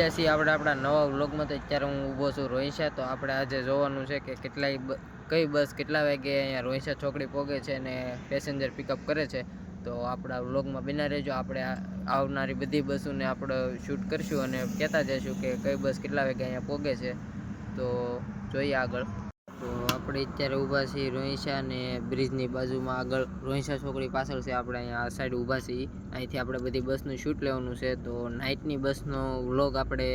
ગયા છીએ આપણે આપણા નવા વ્લોગમાં તો અત્યારે હું ઊભો છું રોહિશા, તો આપણે આજે જોવાનું છે કે કેટલાય કઈ બસ કેટલા વાગે અહીંયા રોહિશા ચોકડી પહોંચે છે અને પેસેન્જર પિકઅપ કરે છે. તો આપણા વ્લોગમાં બિના રહેજો, આપણે આવનારી બધી બસોને આપણે શૂટ કરશું અને કહેતા જઈશું કે કઈ બસ કેટલા વાગે અહીંયા પોગે છે. તો જોઈએ આગળ. આપણે અત્યારે ઊભા છીએ રોહિશા અને બ્રિજની બાજુમાં આગળ. રોહિશા છોકરી પાછળ છે, આપણે અહીંયા આ સાઈડ ઊભા છીએ. અહીંથી આપણે બધી બસનું શૂટ લેવાનું છે. તો નાઇટની બસનો વ્લોગ આપણે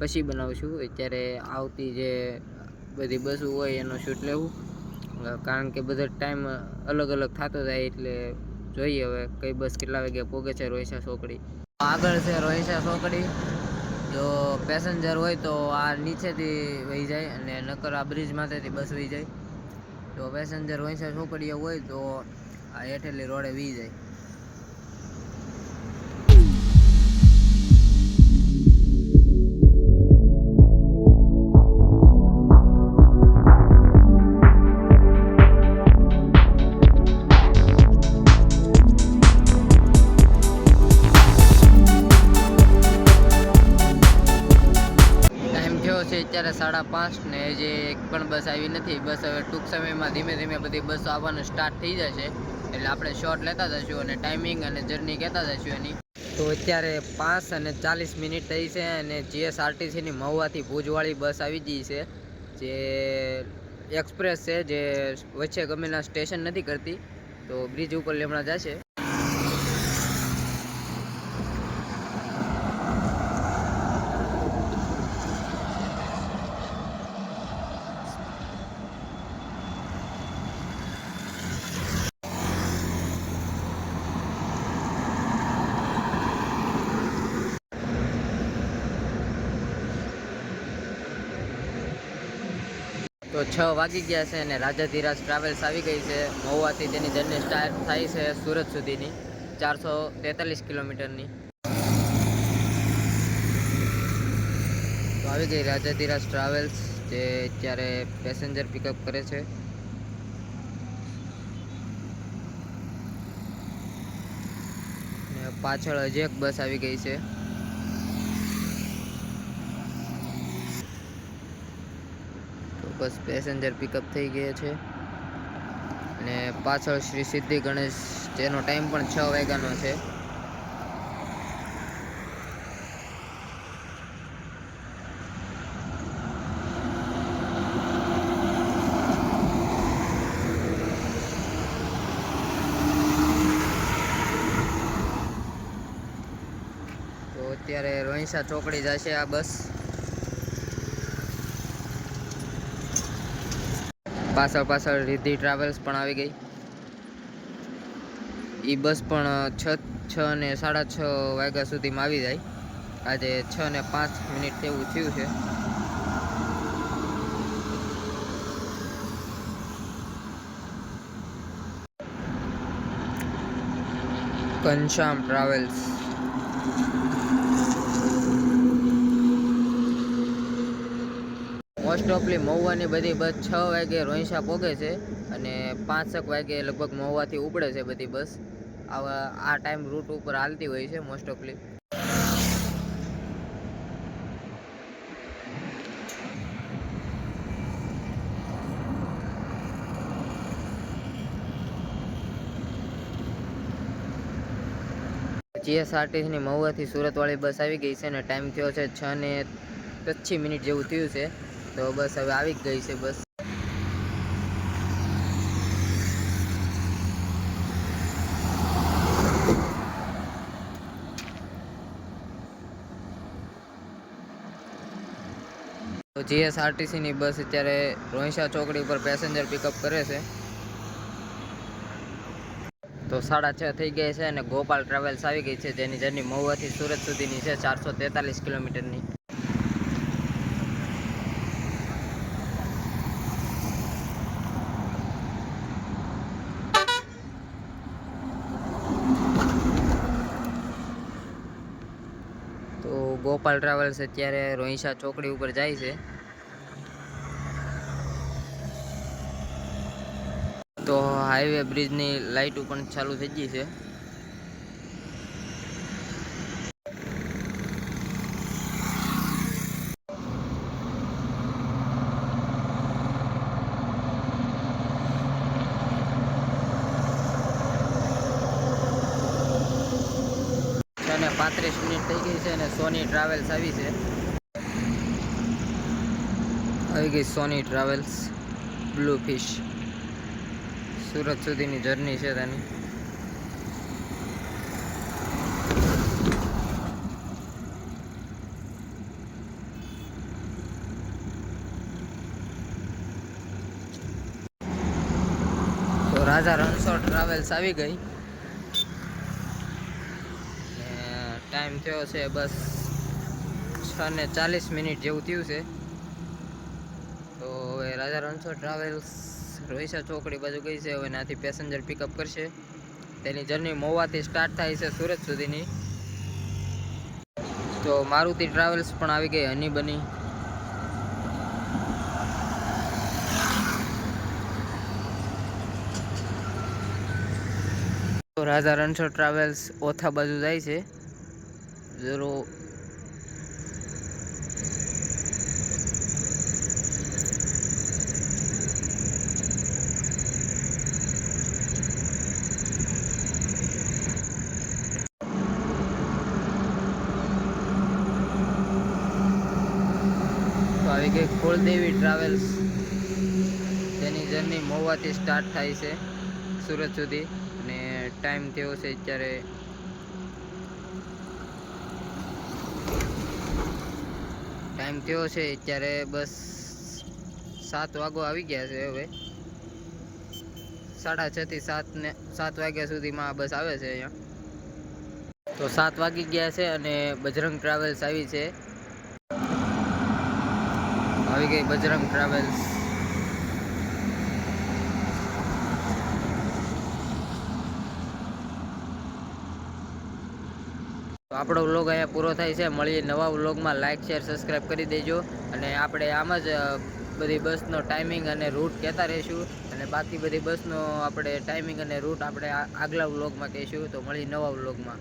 પછી બનાવશું. અત્યારે આવતી જે બધી બસો હોય એનો શૂટ લેવું. કારણ કે બધો ટાઈમ અલગ અલગ થતો જાય એટલે જોઈએ હવે કઈ બસ કેટલા વાગે પહોંચે છે રોહિશા છોકરી. આગળ છે રોહિશા છોકરી. જો પેસેન્જર હોય તો આ નીચેથી વહી જાય અને નકર આ બ્રિજ માથેથી બસ વહી જાય. તો પેસેન્જર રોહિશા છોકરીઓ હોય તો આ હેઠેલી રોડે વી જાય. સાડા પાંચ ને જે એક પણ બસ આવી નથી. બસ હવે ટૂંક સમયમાં ધીમે ધીમે બધી બસો આવવાનું સ્ટાર્ટ થઈ જશે. એટલે આપણે શોર્ટ લેતા જશું અને ટાઈમિંગ અને જર્ની કહેતા જશું એની. તો અત્યારે પાંચ અને ચાલીસ મિનિટ થઈ છે અને જીએસઆરટીસીની મહુવાથી ભુજવાળી બસ આવી ગઈ છે. જે એક્સપ્રેસ છે, જે વચ્ચે ગમેના સ્ટેશન નથી કરતી. તો બ્રિજ ઉપર લેમણા જશે. તો છ વાગી ગયા છે અને રાજાધીરાજ ટ્રાવેલ્સ આવી ગઈ છે. મહુવાથી તેની જર્ની સ્ટાર્ટ થાય છે સુરત સુધીની, ચારસો તેતાલીસ કિલોમીટરની. તો આવી ગઈ રાજાધીરાજ ટ્રાવેલ્સ જે અત્યારે પેસેન્જર પિકઅપ કરે છે. પાછળ હજી એક બસ આવી ગઈ છે. બસ પેસેન્જર પિકઅપ થઈ ગયા છે. અને પાછળ શ્રી સિદ્ધિ ગણેશ, જેનો ટાઈમ પણ છ વાગ્યાનો છે. અત્યારે રોહિંસા ચોકડી જશે આ બસ. પાછળ પાછળ રિદ્ધિ ટ્રાવેલ્સ પણ આવી ગઈ. એ બસ પણ છ છ ને સાડા છ વાગ્યા સુધીમાં આવી જાય. આજે છ ને પાંચ મિનિટ જેવું થયું છે. ઘનશ્યામ ટ્રાવેલ્સ. મોસ્ટ ઓફલી મહુવાની બધી બસ છ વાગે રોહિંસા પોગે છે અને પાંચક વાગે લગભગ મહુવાથી ઉપડે છે બધી બસ. આવા, આ ટાઈમ રૂટ ઉપર હાલતી હોય છે મોસ્ટ ઓફલી જીએસઆરટીસીની મહુવાથી સુરતવાળી બસ આવી ગઈ છે અને ટાઈમ થયો છે છ ને પચીસ મિનિટ જેવું થયું છે. તો બસ હવે આવી ગઈ છે, બસ. તો જીએસઆરટીસીની બસ અત્યારે રોહિંસા ચોકડી ઉપર પેસેન્જર પિકઅપ કરે છે. તો સાડા છ થઈ ગયા છે અને ગોપાલ ટ્રાવેલ્સ આવી ગઈ છે, જેની જર્ની મહુવાથી સુરત સુધીની છે, ચારસો તેતાલીસ કિલોમીટરની તો ગોપાલ ટ્રાવેલ્સ અત્યારે રોહિંસા ચોકડી ઉપર જાય છે. તો હાઈવે બ્રિજની લાઇટો પણ ચાલુ થઈ ગઈ છે અહીંયા પાંત્રીસ મિનિટ થઈ ગઈ છે અને સોની ટ્રાવેલ્સ આવી છે. આવી ગઈ Soni travels. Blue fish. Surat સુધીની જર્ની છે તેની. રાજા રણછોડ ટ્રાવેલ્સ આવી ગઈ. ટાઈમ થયો છે બસ છ ને ચાલીસ મિનિટ જેવું થયું છે. તો હવે રાજા રણછોડ ટ્રાવેલ્સ રોહિસા ચોકડી બાજુ ગઈ છે હવે ત્યાંથી પેસેન્જર પિકઅપ કરશે. તેની જર્ની મોવાથી સ્ટાર્ટ થાય છે સુરત સુધીની. તો મારુતિ ટ્રાવેલ્સ પણ આવી ગઈ, હની બની. રાજા રણછોડ ટ્રાવેલ્સ ઓથા બાજુ જાય છે. ઝીરો આવી ગઈ કુળદેવી ટ્રાવેલ્સ તેની જર્ની મોવાથી સ્ટાર્ટ થાય છે. સુરત સુધી. અને ટાઈમ થયો છે અત્યારે? ટાઈમ થયો છે, અત્યારે બસ સાત વાગો આવી ગયા છે હવે. સાડા છ થી સાત ને, સાત વાગ્યા સુધીમાં બસ આવે છે અહીંયા. તો સાત વાગી ગયા છે અને બજરંગ ટ્રાવેલ્સ આવી છે. આવી ગઈ બજરંગ ટ્રાવેલ્સ. આપણો વ્લોગ અહીંયા પૂરો થાય છે. મળીએ નવા વ્લોગમાં લાઇક શેર સબસ્ક્રાઈબ કરી દેજો. અને આપણે આમ જ બધી બસનો ટાઈમિંગ અને રૂટ કહેતા રહીશું. અને બાકી બધી બસનો આપણે ટાઈમિંગ અને રૂટ આપણે આગલા વ્લોગમાં કહીશું. તો મળી નવા વ્લોગમાં